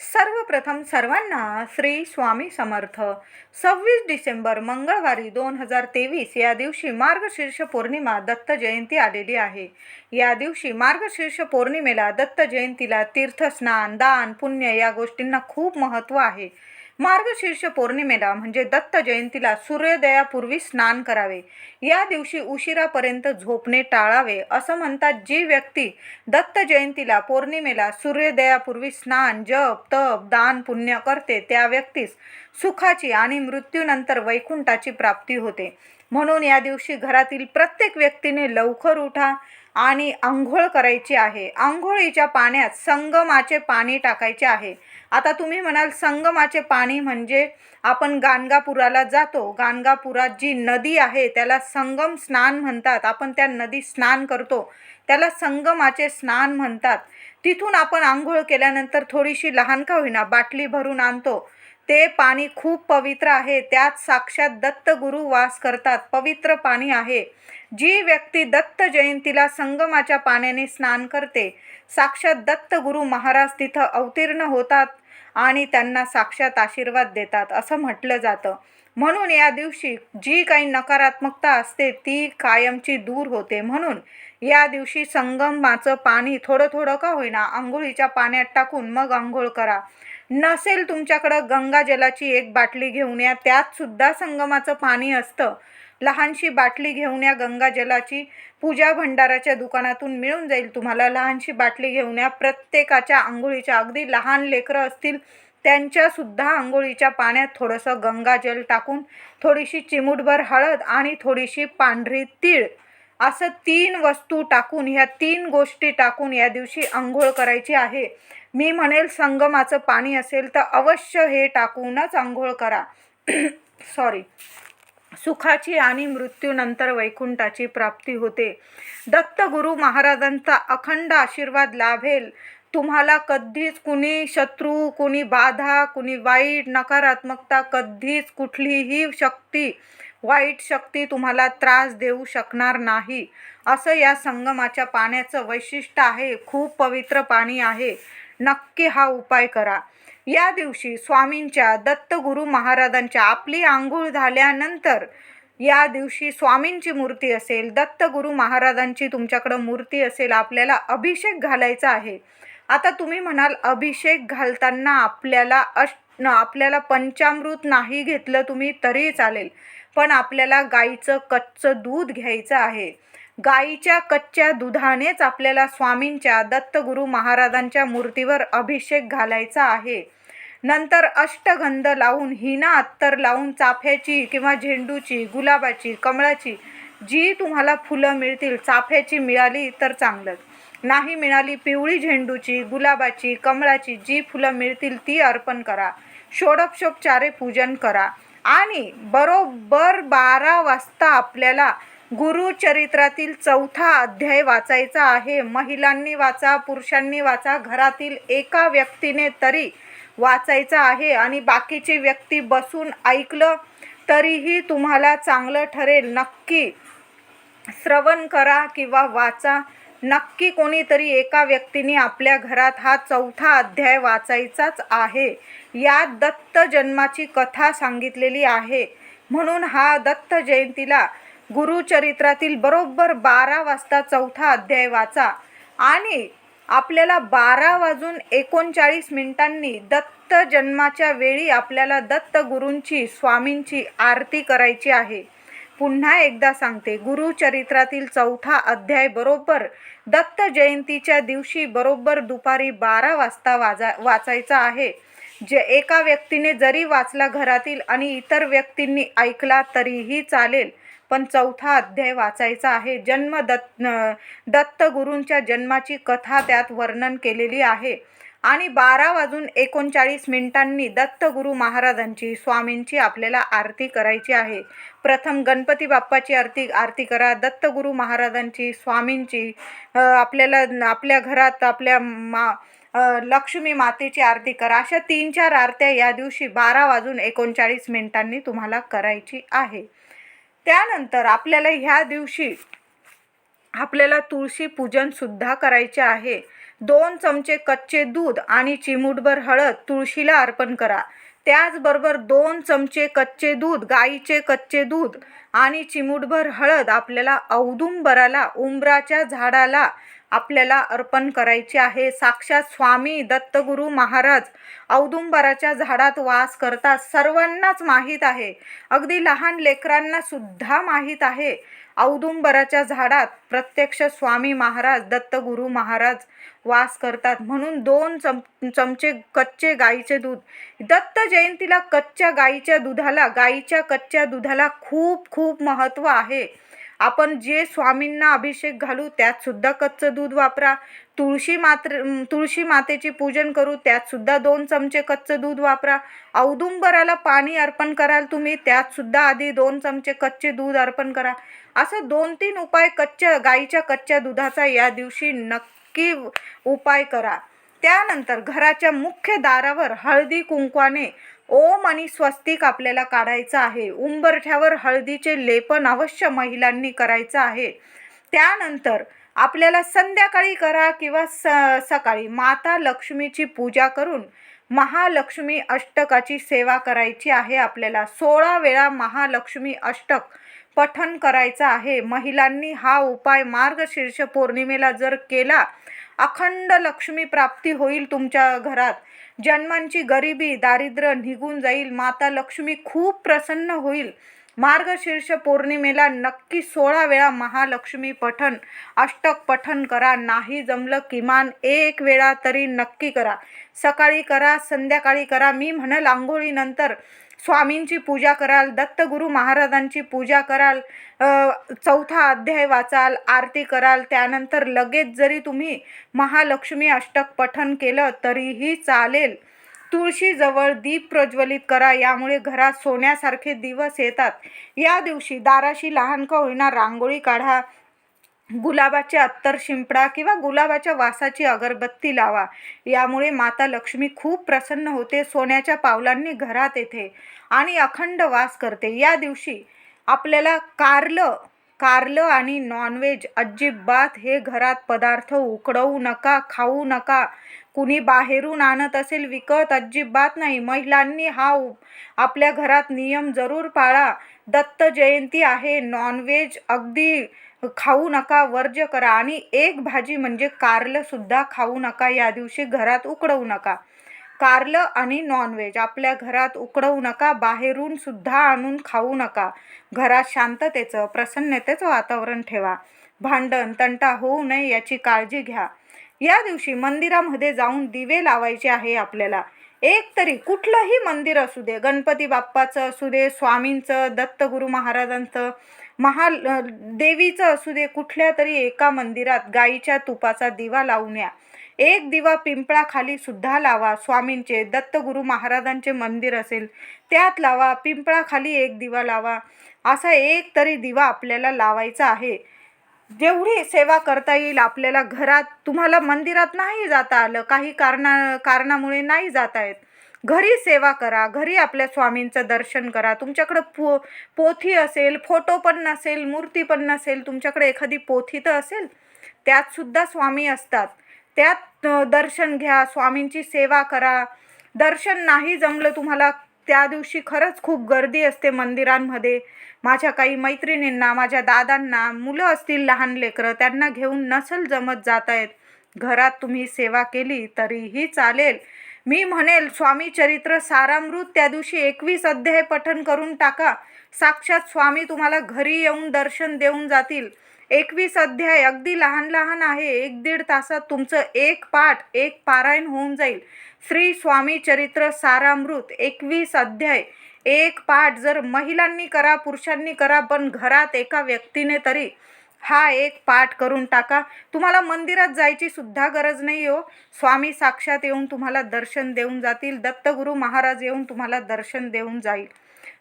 सर्वप्रथम सर्वांना श्री स्वामी समर्थ. सव्वीस डिसेंबर मंगळवारी दोन हजार तेवीस या दिवशी मार्गशीर्ष पौर्णिमा दत्त जयंती आलेली आहे. या दिवशी मार्गशीर्ष पौर्णिमेला दत्त जयंतीला तीर्थस्नान दान पुण्य या गोष्टींना खूप महत्त्व आहे. मार्गशीर्ष पौर्णिमेला म्हणजे दत्त जयंतीला सूर्योदयापूर्वी स्नान करावे. या दिवशी उशिरापर्यंत झोपणे टाळावे असं म्हणतात जी व्यक्ती दत्त जयंतीला पौर्णिमेला सूर्योदयापूर्वी स्नान जप तप दान पुण्य करते त्या व्यक्तीस सुखाची आणि मृत्यूनंतर वैकुंठाची प्राप्ती होते. म्हणून या दिवशी घरातील प्रत्येक व्यक्तीने लवकर उठा आणि आंघोळ करायची आहे. आंघोळीच्या पाण्यात संगमाचे पाणी टाकायचे आहे. आता तुम्ही म्हणाल संगमाचे पाणी म्हणजे आपण गाणगापुराला जातो. गाणगापुरात जी नदी आहे त्याला संगम स्नान म्हणतात. आपण त्या नदीत स्नान करतो. त्याला संगमाचे स्नान म्हणतात. तिथून आपण आंघोळ केल्यानंतर थोडीशी लहान का होईना बाटली भरून आणतो. ते पाणी खूप पवित्र आहे. त्यात साक्षात दत्त गुरु वास करतात. पवित्र पाणी आहे. जी व्यक्ती दत्त जयंतीला संगमाच्या पाण्याने स्नान करते साक्षात दत्त गुरु महाराज तिथं अवतीर्ण होतात आणि त्यांना साक्षात आशीर्वाद देतात असं म्हटलं जातं. म्हणून या दिवशी जी काही नकारात्मकता असते ती कायमची दूर होते. म्हणून या दिवशी संगमाचं पाणी थोडं थोडं का होईना आंघोळीच्या पाण्यात टाकून मग आंघोळ करा. नसेल तुमच्याकडं गंगाजलाची एक बाटली घेऊन या त्यात सुद्धा संगमाचं पाणी असतं. लहानशी बाटली घेऊन या गंगाजलाची पूजा भंडाराच्या दुकानातून मिळून जाईल तुम्हाला. लहानशी बाटली घेऊन या प्रत्येकाच्या आंघोळीच्या अगदी लहान लेकरं असतील त्यांच्यासुद्धा आंघोळीच्या पाण्यात थोडंसं गंगाजल टाकून थोडीशी चिमूटभर हळद आणि थोडीशी पांढरी तीळ असं तीन वस्तू टाकून ह्या तीन गोष्टी टाकून या दिवशी आंघोळ करायची आहे. मी म्हणेल संगमाचं पाणी असेल तर अवश्य हे टाकूनच आंघोळ करा. सॉरी सुखाची आणि मृत्यूनंतर वैकुंठाची प्राप्ती होते. दत्तगुरु महाराजांचा अखंड आशीर्वाद लाभेल. तुम्हाला कधीच कुणी शत्रू कुणी बाधा कुणी वाईट नकारात्मकता कधीच कुठलीही शक्ती वाईट शक्ती तुम्हाला त्रास देऊ शकणार नाही. असं या संगमाच्या पाण्याचं वैशिष्ट्य आहे. खूप पवित्र पाणी आहे. नक्की हा उपाय करा. या दिवशी स्वामींच्या दत्तगुरु महाराजांच्या आपली आंघोळ झाल्यानंतर या दिवशी स्वामींची मूर्ती असेल दत्तगुरु महाराजांची तुमच्याकडं मूर्ती असेल आपल्याला अभिषेक घालायचा आहे. आता तुम्ही म्हणाल अभिषेक घालताना आपल्याला अश आपल्याला पंचामृत नाही घेतलं तुम्ही तरी चालेल. पण आपल्याला गाईचं कच्चं दूध घ्यायचं आहे. गाईच्या कच्च्या दुधानेच आपल्याला स्वामींच्या दत्तगुरु महाराजांच्या मूर्तीवर अभिषेक घालायचा आहे. नंतर अष्टगंध लावून हिना अत्तर लावून चाफ्याची किंवा झेंडूची गुलाबाची कमळाची जी तुम्हाला फुलं मिळतील चाफ्याची मिळाली तर चांगलंच. नाही मिळाली पिवळी झेंडूची गुलाबाची कमळाची जी फुलं मिळतील ती अर्पण करा. षोडोपचारे पूजन करा. आणि बरोबर बारा वाजता आपल्याला गुरुचरित्रातील चौथा अध्याय वाचायचा आहे. महिलांनी वाचा पुरुषांनी वाचा घरातील एका व्यक्तीने तरी वाचायचा आहे. आणि बाकीची व्यक्ती बसून ऐकलं तरीही तुम्हाला चांगलं ठरेल. नक्की श्रवण करा किंवा वाचा. नक्की कोणीतरी एका व्यक्तीने आपल्या घरात हा चौथा अध्याय वाचायचाच आहे. यात दत्त जन्माची कथा सांगितलेली आहे. म्हणून हा दत्त जयंतीला गुरुचरित्रातील बरोबर बारा वाजता चौथा अध्याय वाचा. आणि आपल्याला बारा वाजून एकोणचाळीस मिनिटांनी दत्त जन्माच्या वेळी आपल्याला दत्त गुरूंची स्वामींची आरती करायची आहे. पुन्हा एकदा सांगते गुरुचरित्रातील चौथा अध्याय बरोबर दत्त जयंतीच्या दिवशी बरोबर दुपारी बारा वाजता वाजा वाचायचा आहे. जे एका व्यक्तीने जरी वाचला घरातील आणि इतर व्यक्तींनी ऐकला तरीही चालेल पण चौथा अध्याय वाचायचा आहे. जन्म दत्त दत्तगुरूंच्या जन्माची कथा त्यात वर्णन केलेली आहे. आणि बारा वाजून एकोणचाळीस मिनिटांनी दत्तगुरू महाराजांची स्वामींची आपल्याला आरती करायची आहे. प्रथम गणपती बाप्पाची आरती आरती करा. दत्तगुरू महाराजांची स्वामींची आपल्याला आपल्या घरात आपल्या मा लक्ष्मी मातेची आरती करा. अशा तीन चार आरत्या या दिवशी बारा वाजून एकोणचाळीस मिनिटांनी तुम्हाला करायची आहे. त्यानंतर आपल्याला ह्या दिवशी आपल्याला तुळशी पूजन सुद्धा करायचे आहे. दोन चमचे कच्चे दूध आणि चिमूटभर हळद तुळशीला अर्पण करा. त्याचबरोबर दोन चमचे कच्चे दूध गाईचे कच्चे दूध आणि चिमूटभर हळद आपल्याला औदुंबराला उंबराच्या झाडाला आपल्याला अर्पण करायचे आहे. साक्षात स्वामी दत्तगुरू महाराज औदुंबराच्या झाडात वास करतात. सर्वांनाच माहीत आहे. अगदी लहान लेकरांना सुद्धा माहीत आहे. औदुंबराच्या झाडात प्रत्यक्ष स्वामी महाराज दत्तगुरू महाराज वास करतात. म्हणून दोन चम चमचे कच्चे गाईचे दूध. दत्त जयंतीला कच्च्या गाईच्या दुधाला गाईच्या कच्च्या दुधाला खूप खूप महत्त्व आहे. आपण जे स्वामींना अभिषेक घालू त्यात सुद्धा कच्चं दूध वापरा. तुळशी मात्र तुळशी मातेची पूजन करू त्यात सुद्धा दोन चमचे कच्चं दूध वापरा. औदुंबराला पाणी अर्पण कराल तुम्ही त्यात सुद्धा आधी दोन चमचे कच्चे दूध अर्पण करा. असं दोन तीन उपाय कच्च्या गाईच्या कच्च्या दुधाचा या दिवशी नक्की उपाय करा. त्यानंतर घराच्या मुख्य दारावर हळदी कुंकवाने ओम आणि स्वस्तिक आपल्याला काढायचं आहे. उंबरठ्यावर हळदीचे लेपन अवश्य महिलांनी करायचं आहे. त्यानंतर आपल्याला संध्याकाळी करा किंवा स सकाळी माता लक्ष्मीची पूजा करून महालक्ष्मी अष्टकाची सेवा करायची आहे आपल्याला. सोळा वेळा महालक्ष्मी अष्टक पठन करायचं आहे. महिलांनी हा उपाय मार्गशीर्ष पौर्णिमेला जर केला अखंड लक्ष्मी प्राप्ती होईल तुमच्या घरात. जन्मांची गरिबी दारिद्र्य निघून जाईल. माता लक्ष्मी खूप प्रसन्न होईल. मार्गशीर्ष पौर्णिमेला नक्की सोळा वेळा महालक्ष्मी पठन अष्टक पठन करा. नाही जमलं किमान एक वेळा तरी नक्की करा. सकाळी करा संध्याकाळी करा. मी म्हणल आंघोळीनंतर स्वामींची पूजा कराल दत्तगुरू महाराजांची पूजा कराल चौथा अध्याय वाचाल आरती कराल त्यानंतर लगेच जरी तुम्ही महालक्ष्मी अष्टक पठन केलं तरीही चालेल. तुळशीजवळ दीप प्रज्वलित करा यामुळे घरात सोन्यासारखे दिवस येतात. या दिवशी दाराशी लहान का होईना रांगोळी काढा गुलाबाचे अत्तर शिंपडा किंवा गुलाबाच्या वासाची अगरबत्ती लावा. यामुळे माता लक्ष्मी खूप प्रसन्न होते सोन्याच्या पावलांनी घरात येते आणि अखंड वास करते. या दिवशी आपल्याला कारलं कारलं आणि नॉनव्हेज अजिबात हे घरात पदार्थ उकडवू नका खाऊ नका. कुणी बाहेरून आणत असेल विकत अजिबात नाही. महिलांनी हा उ- आपल्या घरात नियम जरूर पाळा. दत्त जयंती आहे नॉनव्हेज अगदी खाऊ नका वर्ज्य करा. आणि एक भाजी म्हणजे कारलं सुद्धा खाऊ नका या दिवशी घरात उकडवू नका. कारलं आणि नॉनव्हेज आपल्या घरात उकडवू नका बाहेरून सुद्धा आणून खाऊ नका. घरात शांततेचं प्रसन्नतेचं वातावरण ठेवा. भांडण तंटा होऊ नये याची काळजी घ्या. या दिवशी मंदिरामध्ये जाऊन दिवे लावायचे आहे आपल्याला. एक तरी कुठलंही मंदिर असू दे गणपती बाप्पाचं असू दे स्वामींचं दत्तगुरू महाराजांचं महा देवीचं असू दे कुठल्या तरी एका मंदिरात गाईच्या तुपाचा दिवा लावून या एक दिवा पिंपळाखाली सुद्धा लावा स्वामींचे दत्तगुरू महाराजांचे मंदिर असेल त्यात लावा पिंपळाखाली एक दिवा लावा असा एक तरी दिवा आपल्याला लावायचा आहे. जेवढी सेवा करता येईल आपल्याला घरात तुम्हाला मंदिरात नाही जाता आलं काही कारणा कारणामुळे नाही जाता येत. घरी सेवा करा घरी आपल्या स्वामींचं दर्शन करा. तुमच्याकडं पो पोथी असेल फोटो पण नसेल मूर्ती पण नसेल तुमच्याकडे एखादी पोथी तर असेल त्यातसुद्धा स्वामी असतात. त्यात दर्शन घ्या स्वामींची सेवा करा. दर्शन नाही जमलं तुम्हाला त्या दिवशी खरंच खूप गर्दी असते मंदिरांमध्ये. माझ्या काही मैत्रिणींना माझ्या दादांना मुलं असतील लहान लेकरं त्यांना घेऊन नसल जमत जात आहेत घरात तुम्ही सेवा केली तरीही चालेल. मी म्हणेल स्वामी चरित्र सारामृत त्या दिवशी एकवीस अध्याय पठन करून टाका. साक्षात स्वामी तुम्हाला घरी येऊन दर्शन देऊन जातील. एकवीस अध्याय अगदी लहान लहान आहे. एक दीड तासात तुमचं एक पाठ एक पारायण होऊन जाईल. श्री स्वामी चरित्र सारामृत एकवीस अध्याय. एक पाठ जर महिलांनी करा पुरुषांनी करा पण घरात एका व्यक्तीने तरी. हा एक पाठ करून टाका. तुम्हाला मंदिरात जायची सुद्धा गरज नाही हो. स्वामी साक्षात येऊन तुम्हाला दर्शन देऊन जातील. दत्तगुरू महाराज येऊन तुम्हाला दर्शन देऊन जाईल.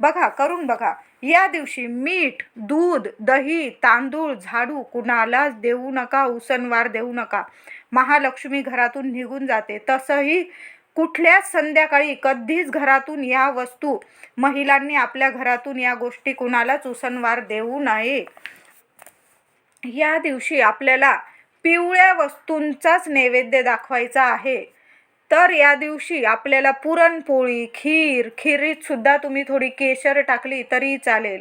बघा करून बघा. या दिवशी मीठ दूध दही तांदूळ झाडू कुणालाच देऊ नका उसनवार देऊ नका. महालक्ष्मी घरातून निघून जाते. तसंही कुठल्याच संध्याकाळी कधीच घरातून या वस्तू महिलांनी आपल्या घरातून या गोष्टी कुणालाच उसनवार देऊ नये. या दिवशी आपल्याला पिवळ्या वस्तूंचाच नैवेद्य दाखवायचा आहे. तर या दिवशी आपल्याला पुरणपोळी खीर खिरीतसुद्धा तुम्ही थोडी केशर टाकली तरी चालेल.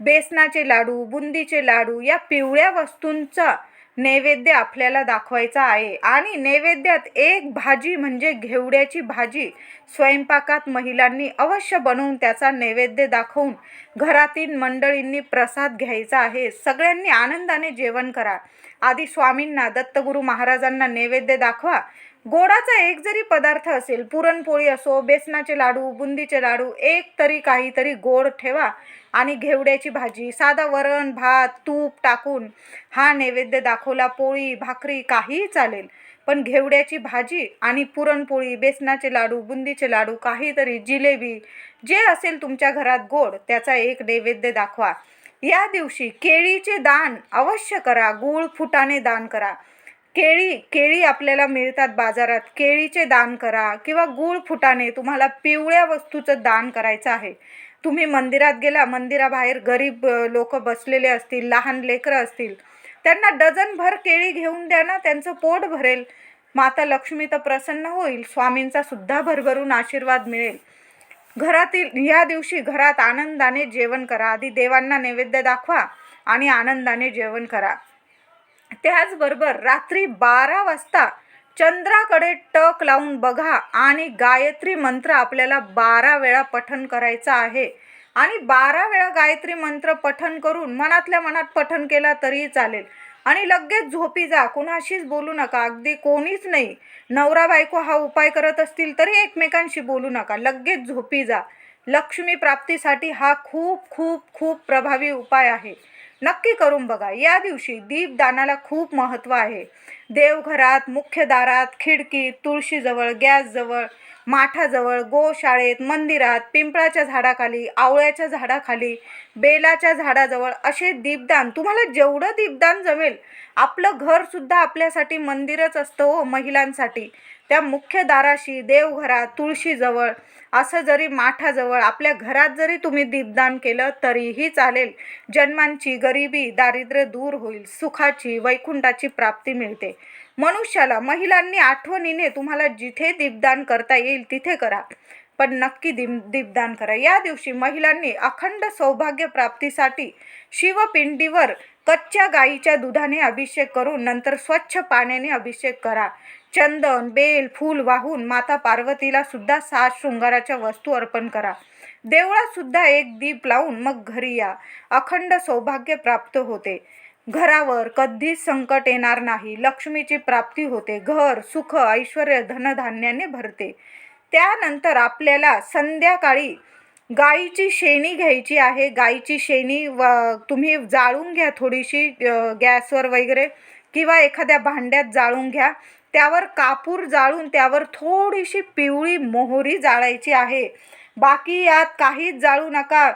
बेसनाचे लाडू बुंदीचे लाडू या पिवळ्या वस्तूंचा नैवेद्य आपल्याला दाखवायचा आहे. आणि नैवेद्यात एक भाजी म्हणजे घेवड्याची भाजी स्वयंपाकात महिलांनी अवश्य बनवून त्याचा नैवेद्य दाखवून घरातील मंडळींनी प्रसाद घ्यायचा आहे. सगळ्यांनी आनंदाने जेवण करा. आधी स्वामींना दत्तगुरू महाराजांना नैवेद्य दाखवा. गोडाचा एक जरी पदार्थ असेल पुरणपोळी असो बेसनाचे लाडू बुंदीचे लाडू एक तरी काहीतरी गोड ठेवा आणि घेवड्याची भाजी साधा वरण भात तूप टाकून हा नैवेद्य दाखवला पोळी भाकरी काहीही चालेल. पण घेवड्याची भाजी आणि पुरणपोळी बेसनाचे लाडू बुंदीचे लाडू काहीतरी जिलेबी जे असेल तुमच्या घरात गोड त्याचा एक नैवेद्य दाखवा. या दिवशी केळीचे दान अवश्य करा गूळ फुटाने दान करा. केळी केळी आपल्याला मिळतात बाजारात. केळीचे दान करा किंवा गूळ फुटाने तुम्हाला पिवळ्या वस्तूचं दान करायचं आहे. तुम्ही मंदिरात गेला मंदिराबाहेर गरीब लोक बसलेले असतील लहान लेकरं असतील त्यांना डझनभर केळी घेऊन द्या ना त्यांचं पोट भरेल. माता लक्ष्मी तर प्रसन्न होईल स्वामींचा सुद्धा भरभरून आशीर्वाद मिळेल. घरातील या दिवशी घरात आनंदाने जेवण करा. आधी देवांना नैवेद्य दाखवा आणि आनंदाने जेवण करा. त्याचबरोबर रात्री बारा वाजता चंद्राकडे टक लावून बघा आणि गायत्री मंत्र आपल्याला बारा वेळा पठन करायचं आहे. आणि बारा वेळा गायत्री मंत्र पठन करून मनातल्या मनात पठन केला तरीही चालेल. आणि लगेच झोपी जा. कुणाशीच बोलू नका. अगदी कोणीच नाही. नवरा बायको हा उपाय करत असतील तरी एकमेकांशी बोलू नका. लगेच झोपी जा. लक्ष्मी प्राप्तीसाठी हा खूप खूप खूप प्रभावी उपाय आहे. नक्की करून बघा. या दिवशी दीपदानाला खूप महत्त्व आहे. देवघरात मुख्य दारात खिडकीत तुळशीजवळ गॅसजवळ माठाजवळ गोशाळेत मंदिरात पिंपळाच्या झाडाखाली आवळ्याच्या झाडाखाली बेलाच्या झाडाजवळ असे दीपदान. तुम्हाला जेवढं दीपदान जमेल आपलं घरसुद्धा आपल्यासाठी मंदिरच असतं हो महिलांसाठी. त्या मुख्य दाराशी देवघरात तुळशीजवळ असं जरी माठाजवळ आपल्या घरात जरी तुम्ही दीपदान केलं तरीही चालेल. जन्मांची गरिबी दारिद्र्य दूर होईल सुखाची वैकुंठाची प्राप्ती मिळते. मनुष्याला महिलांनी आठवणीने तुम्हाला जिथे दीपदान करता येईल तिथे करा. पण नक्की दीप दीपदान करा. या दिवशी महिलांनी अखंड सौभाग्य प्राप्तीसाठी शिवपिंडीवर कच्च्या गाईच्या दुधाने अभिषेक करून नंतर स्वच्छ पाण्याने अभिषेक करा. चंदन बेल फूल वाहून माता पार्वतीला सुद्धा सात शृंगाराच्या वस्तू अर्पण करा. देवळात सुद्धा एक दीप लावून मग घरी या. अखंड सौभाग्य प्राप्त होते. घरावर कधीच संकट येणार नाही. लक्ष्मीची प्राप्ती होते. घर सुख ऐश्वर धनधान्याने भरते. त्यानंतर आपल्याला संध्याकाळी गाईची शेणी घ्यायची आहे. गाईची शेणी व तुम्ही जाळून घ्या थोडीशी गॅसवर वगैरे किंवा एखाद्या भांड्यात जाळून घ्या. त्यावर कापूर जाळून त्यावर थोडीशी पिवळी मोहरी जाळायची आहे. बाकी यात काहीच जाळू नका.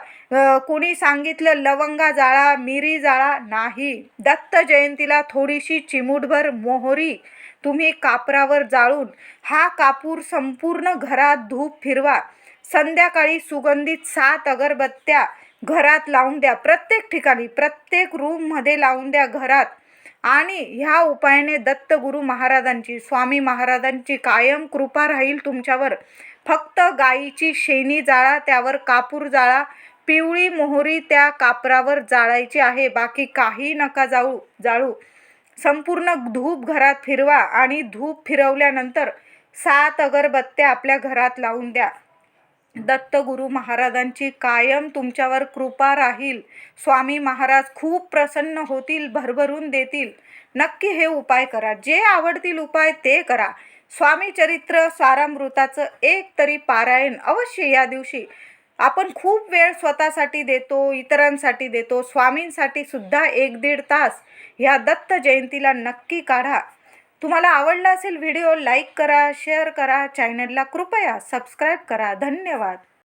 कोणी सांगितलं लवंगा जाळा मिरी जाळा नाही. दत्त जयंतीला थोडीशी चिमूटभर मोहरी तुम्ही कापरावर जाळून हा कापूर संपूर्ण घरात धूप फिरवा. संध्याकाळी सुगंधित सात अगरबत्त्या घरात लावून द्या. प्रत्येक ठिकाणी प्रत्येक रूममध्ये लावून द्या घरात. आणि ह्या उपायाने दत्त गुरु महाराजांची स्वामी महाराजांची कायम कृपा राहील तुमच्यावर. फक्त गाईची शेणी जाळा त्यावर कापूर जाळा पिवळी मोहरी त्या कापरावर जाळायची आहे. बाकी काही नका जाळू जाळू. संपूर्ण धूप घरात फिरवा आणि धूप फिरवल्यानंतर सात अगरबत्त्या आपल्या घरात लावून द्या. दत्तगुरु महाराजांची कायम तुमच्यावर कृपा राहील. स्वामी महाराज खूप प्रसन्न होतील भरभरून देतील. नक्की हे उपाय करा. जे आवडतील उपाय ते करा. स्वामी चरित्र सारामृताचं एक तरी पारायण अवश्य या दिवशी आपण खूप वेळ स्वतःसाठी देतो इतरांसाठी देतो स्वामींसाठी सुद्धा एक दीड तास ह्या दत्त जयंतीला नक्की काढा. तुम्हाला आवडला असेल व्हिडिओ लाईक करा शेअर करा चॅनलला कृपया सबस्क्राईब करा. धन्यवाद.